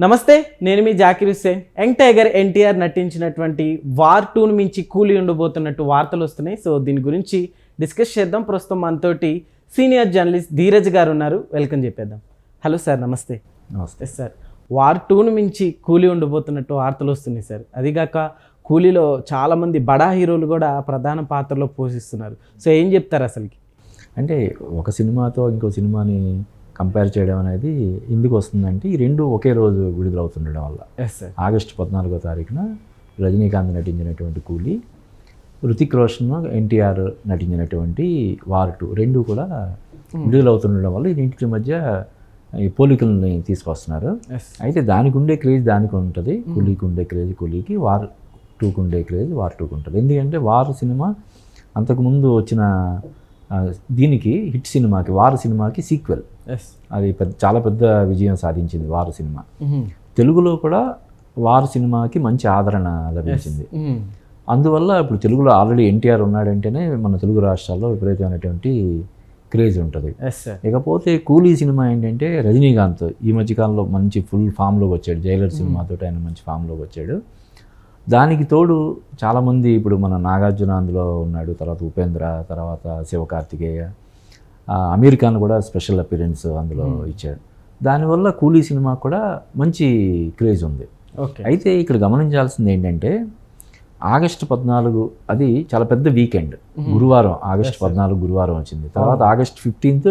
నమస్తే నేను మీ జాకిర్ హుస్సేన్. యంగ్ టైగర్ ఎన్టీఆర్ నటించినటువంటి వార్ టూను మించి కూలి ఉండబోతున్నట్టు వార్తలు వస్తున్నాయి. సో దీని గురించి డిస్కస్ చేద్దాం. ప్రస్తుతం మనతోటి సీనియర్ జర్నలిస్ట్ ధీరజ్ గారు ఉన్నారు. వెల్కమ్ చెప్పేద్దాం. హలో సార్ నమస్తే. నమస్తే. సార్ వార్ టూను మించి కూలీ ఉండబోతున్నట్టు వార్తలు వస్తున్నాయి సార్ అదిగాక కూలీలో చాలామంది బడా హీరోలు కూడా ప్రధాన పాత్రలో పోషిస్తున్నారు. సో ఏం చెప్తారు అసలుకి? అంటే ఒక సినిమాతో ఇంకో సినిమాని కంపేర్ చేయడం అనేది ఎందుకు వస్తుందంటే ఈ రెండు ఒకే రోజు విడుదలవుతుండడం వల్ల. ఎస్ సార్ ఆగస్టు పద్నాలుగో తారీఖున రజనీకాంత్ నటించినటువంటి కూలీ రుతిక్ రోషన్ ఎన్టీఆర్ నటించినటువంటి వార్ టూ రెండు కూడా విడుదలవుతుండడం వల్ల ఈ రెండింటి మధ్య ఈ పోలికల్ని తీసుకొస్తున్నారు. అయితే దానికి ఉండే క్రేజ్ దానికి ఉంటుంది. కూలీకి ఉండే క్రేజ్ కూలీకి వార్ టూకి ఉండే క్రేజ్ వార్ టూకి ఉంటుంది. ఎందుకంటే వార్ సినిమా అంతకుముందు వచ్చిన దీనికి హిట్ సినిమాకి వార్ సినిమాకి సీక్వెల్ అది పెద్ద చాలా పెద్ద విజయం సాధించింది వార్ సినిమా. తెలుగులో కూడా వార్ సినిమాకి మంచి ఆదరణ లభించింది. అందువల్ల ఇప్పుడు తెలుగులో ఆల్రెడీ ఎన్టీఆర్ ఉన్నాడంటేనే మన తెలుగు రాష్ట్రాల్లో విపరీతమైనటువంటి క్రేజ్ ఉంటుంది. ఇకపోతే కూలీ సినిమా ఏంటంటే రజనీకాంత్. ఈ మధ్యకాలంలో మంచి ఫుల్ ఫామ్లోకి వచ్చాడు. జైలర్ సినిమాతో ఆయన మంచి ఫామ్లోకి వచ్చాడు. దానికి తోడు చాలామంది ఇప్పుడు మన నాగార్జున అందులో ఉన్నాడు. తర్వాత ఉపేంద్ర తర్వాత శివకార్తికేయ. అమీర్ ఖాన్ కూడా స్పెషల్ అపీరెన్స్ అందులో ఇచ్చాడు. దానివల్ల కూలీ సినిమా కూడా మంచి క్రేజ్ ఉంది. ఓకే. అయితే ఇక్కడ గమనించాల్సింది ఏంటంటే ఆగస్టు పద్నాలుగు అది చాలా పెద్ద వీకెండ్. గురువారం ఆగస్టు పద్నాలుగు గురువారం వచ్చింది. తర్వాత August fifteenth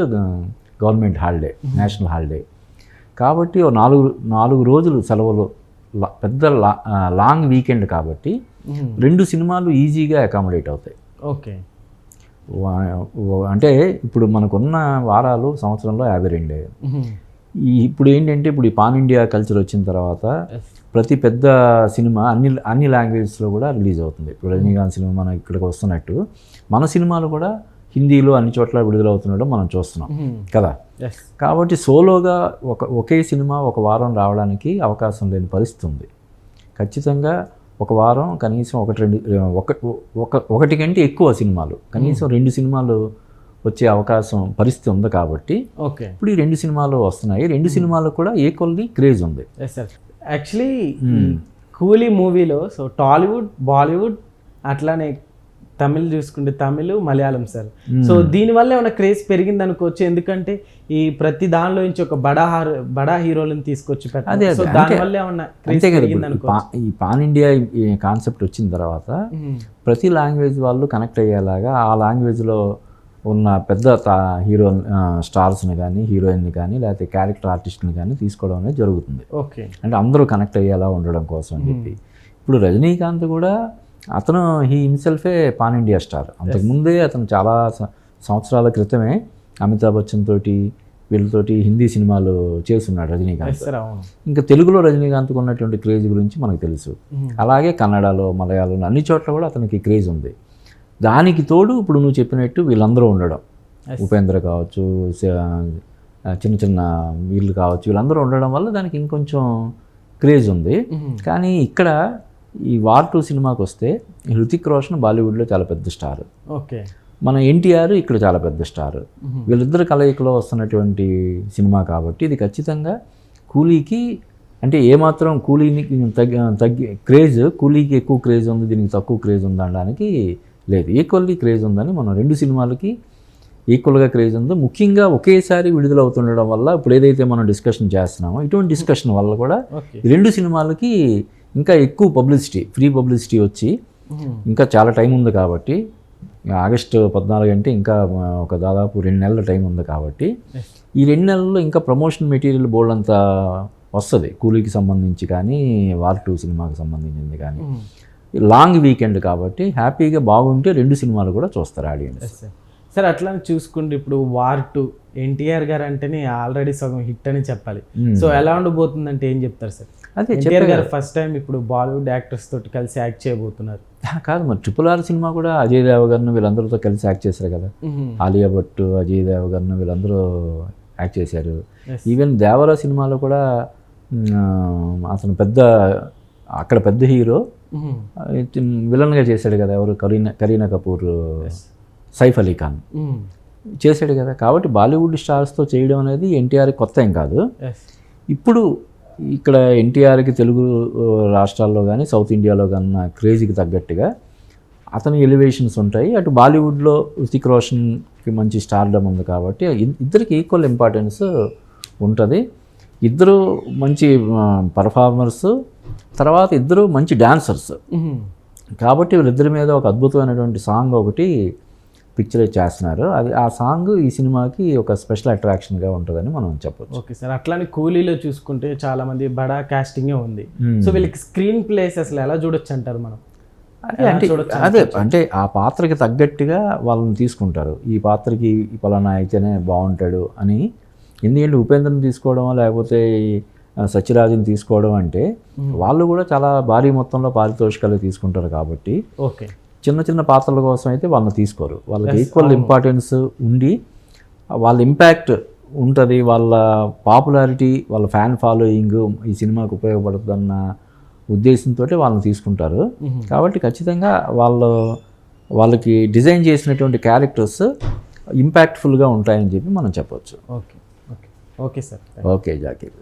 government holiday national holiday. కాబట్టి ఓ నాలుగు నాలుగు రోజులు సెలవులు పెద్ద లాంగ్ వీకెండ్ కాబట్టి రెండు సినిమాలు ఈజీగా అకామిడేట్ అవుతాయి. ఓకే. అంటే ఇప్పుడు మనకున్న వారాలు సంవత్సరంలో యాభై రెండే. ఈ ఇప్పుడు ఏంటంటే ఇప్పుడు ఈ పాన్ ఇండియా కల్చర్ వచ్చిన తర్వాత ప్రతి పెద్ద సినిమా అన్ని అన్ని లాంగ్వేజెస్లో కూడా రిలీజ్ అవుతుంది. ఇప్పుడు రజనీకాంత్ సినిమా మనం ఇక్కడికి వస్తున్నట్టు. మన సినిమాలు కూడా హిందీలో అన్ని చోట్ల విడుదలవుతుండడం మనం చూస్తున్నాం. కదా? కాబట్టి సోలోగా ఒక ఒకే సినిమా ఒక వారం రావడానికి అవకాశం లేని పరిస్థితి ఉంది. ఖచ్చితంగా ఒక వారం కనీసం ఒకటి రెండు ఒక ఒక ఒకటి కంటే ఎక్కువ సినిమాలు. కనీసం రెండు సినిమాలు వచ్చే అవకాశం పరిస్థితి ఉంది కాబట్టి ఓకే. ఇప్పుడు ఈ రెండు సినిమాలు వస్తున్నాయి. రెండు సినిమాలు కూడా ఈక్వల్లీ క్రేజ్ ఉంది. ఎస్ సార్ యాక్చువల్లీ కూలీ మూవీలో సో టాలీవుడ్ బాలీవుడ్ అట్లానే తమిళ్ చూసుకుంటే తమిళ్ మలయాళం సార్ సో దీనివల్ల ఏమైనా క్రేజ్ పెరిగింది అనుకోవచ్చు ఎందుకంటే ఈ ప్రతి దానిలో నుంచి ఒక బడా హార్ బడా హీరోలను తీసుకొచ్చి అదే. సో దానివల్ల ఏమన్నా క్రేజ్ పెరిగింది ఇప్పుడు ఈ పాన్ ఇండియా కాన్సెప్ట్ వచ్చిన తర్వాత ప్రతి లాంగ్వేజ్ వాళ్ళు కనెక్ట్ అయ్యేలాగా ఆ లాంగ్వేజ్లో ఉన్న పెద్ద హీరో స్టార్స్ని కానీ హీరోయిన్ని కానీ లేకపోతే క్యారెక్టర్ ఆర్టిస్ట్ని కానీ తీసుకోవడం అనేది జరుగుతుంది. ఓకే అంటే అందరూ కనెక్ట్ అయ్యేలా ఉండడం కోసం అని చెప్పి. ఇప్పుడు రజనీకాంత్ కూడా అతను హీ హిమ్సెల్ఫే పాన్ ఇండియా స్టార్ అంతకుముందే అతను చాలా సంవత్సరాల క్రితమే అమితాబ్ బచ్చన్ తోటి వీళ్ళతోటి హిందీ సినిమాలు చేస్తున్నాడు రజనీకాంత్. ఇంకా తెలుగులో రజనీకాంత్కు ఉన్నటువంటి క్రేజ్ గురించి మనకు తెలుసు. అలాగే కన్నడలో మలయాళంలో అన్ని చోట్ల కూడా అతనికి క్రేజ్ ఉంది. దానికి తోడు ఇప్పుడు నువ్వు చెప్పినట్టు వీళ్ళందరూ ఉండడం. ఉపేంద్ర కావచ్చు చిన్న చిన్న వీళ్ళు కావచ్చు వీళ్ళందరూ ఉండడం వల్ల దానికి ఇంకొంచెం క్రేజ్ ఉంది. కానీ ఇక్కడ ఈ వార్ టూ సినిమాకి వస్తే హృతిక్ రోషన్ బాలీవుడ్లో చాలా పెద్ద స్టార్. ఓకే. మన ఎన్టీఆర్ ఇక్కడ చాలా పెద్ద స్టార్. వీళ్ళిద్దరు కలయికలో వస్తున్నటువంటి సినిమా కాబట్టి ఇది ఖచ్చితంగా కూలీకి అంటే ఏమాత్రం కూలీని తగ్గి తగ్గి క్రేజ్ కూలీకి ఎక్కువ క్రేజ్ ఉంది దీనికి తక్కువ క్రేజ్ ఉంది అనడానికి లేదు. ఈక్వల్లీ క్రేజ్ ఉందని మనం రెండు సినిమాలకి ఈక్వల్గా క్రేజ్ ఉందో. ముఖ్యంగా ఒకేసారి విడుదల అవుతుండడం వల్ల ఇప్పుడు ఏదైతే మనం డిస్కషన్ చేస్తున్నామో ఇటువంటి డిస్కషన్ వల్ల కూడా రెండు సినిమాలకి ఇంకా ఎక్కువ పబ్లిసిటీ ఫ్రీ పబ్లిసిటీ వచ్చి ఇంకా చాలా టైం ఉంది కాబట్టి ఆగస్టు పద్నాలుగు అంటే ఇంకా ఒక దాదాపు రెండు నెలల టైం ఉంది కాబట్టి. ఈ రెండు నెలల్లో ఇంకా ప్రమోషన్ మెటీరియల్ బోర్డు అంతా వస్తుంది. కూలీకి సంబంధించి కానీ వార్ టూ సినిమాకి సంబంధించింది కానీ. లాంగ్ వీకెండ్ కాబట్టి హ్యాపీగా బాగుంటే రెండు సినిమాలు కూడా చూస్తారు ఆడియన్స్ సార్ అట్లానే చూసుకుంటే ఇప్పుడు వార్ టూ ఎన్టీఆర్ గారు అంటేనే ఆల్రెడీ సగం హిట్ అని చెప్పాలి. సో ఎలా ఉండబోతుందంటే ఏం చెప్తారు సార్ అదే ఎన్టీఆర్ గారు ఫస్ట్ టైం ఇప్పుడు బాలీవుడ్ యాక్టర్స్ తోటి కలిసి యాక్ట్ చేయబోతున్నారు. కాదు మరి ట్రిపుల్ ఆర్ సినిమా కూడా అజయ్ దేవగన్ వీళ్ళందరితో కలిసి యాక్ట్ చేశారు కదా. ఆలియా భట్ అజయ్ దేవగన్ వీళ్ళందరూ యాక్ట్ చేశారు. ఈవెన్ దేవరా సినిమాలో కూడా అతను పెద్ద అక్కడ పెద్ద హీరో విలన్గా చేశాడు కదా ఎవరు? కరీనా కరీనా కపూర్ సైఫ్ అలీ ఖాన్. చేశాడు కదా. కాబట్టి బాలీవుడ్ స్టార్స్తో చేయడం అనేది ఎన్టీఆర్ కొత్త ఏం కాదు. ఇప్పుడు ఇక్కడ ఎన్టీఆర్కి తెలుగు రాష్ట్రాల్లో కానీ సౌత్ ఇండియాలో కన్నా క్రేజీకి తగ్గట్టుగా అతని ఎలివేషన్స్ ఉంటాయి. అటు బాలీవుడ్లో హృతిక్ రోషన్కి మంచి స్టార్డమ్ ఉంది కాబట్టి ఇద్దరికి ఈక్వల్ ఇంపార్టెన్స్ ఉంటుంది. ఇద్దరు మంచి పర్ఫార్మర్స్ తర్వాత ఇద్దరు మంచి డాన్సర్స్. కాబట్టి వీళ్ళిద్దరి మీద ఒక అద్భుతమైనటువంటి సాంగ్ ఒకటి పిక్చరైజ్ చేస్తున్నారు. అది ఆ సాంగ్ ఈ సినిమాకి ఒక స్పెషల్ అట్రాక్షన్గా ఉంటుందని మనం చెప్పొచ్చు. Okay sir. అట్లానే కూలీలో చూసుకుంటే చాలా మంది బడా కాస్టింగే ఉంది. సో వీళ్ళకి స్క్రీన్ ప్లేస్ అసలు ఎలా చూడొచ్చు అంటారు మనం? అదే అంటే అదే అంటే ఆ పాత్రకి తగ్గట్టుగా వాళ్ళని తీసుకుంటారు. ఈ పాత్రకి పలానా అయితేనే బాగుంటాడు అని ఎందుకంటే ఉపేంద్రని తీసుకోవడం లేకపోతే సత్యరాజుని తీసుకోవడం అంటే వాళ్ళు కూడా చాలా భారీ మొత్తంలో పారితోషికాలు తీసుకుంటారు కాబట్టి ఓకే. చిన్న చిన్న పాత్రల కోసం అయితే వాళ్ళని తీసుకోరు. వాళ్ళకి ఈక్వల్ ఇంపార్టెన్స్ ఉండి వాళ్ళ ఇంపాక్ట్ ఉంటుంది వాళ్ళ పాపులారిటీ వాళ్ళ ఫ్యాన్ ఫాలోయింగ్ ఈ సినిమాకు ఉపయోగపడుతుందన్న ఉద్దేశంతో వాళ్ళని తీసుకుంటారు. కాబట్టి ఖచ్చితంగా వాళ్ళు వాళ్ళకి డిజైన్ చేసినటువంటి క్యారెక్టర్స్ ఇంపాక్ట్ఫుల్గా ఉంటాయని చెప్పి మనం చెప్పొచ్చు. Okay okay. Okay sir. Okay Zakir.